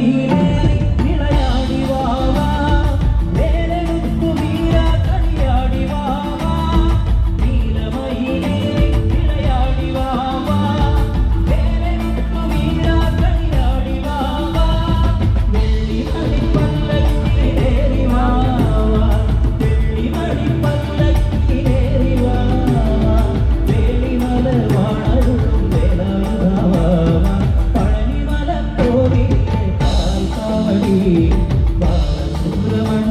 night. Balasubrahmanya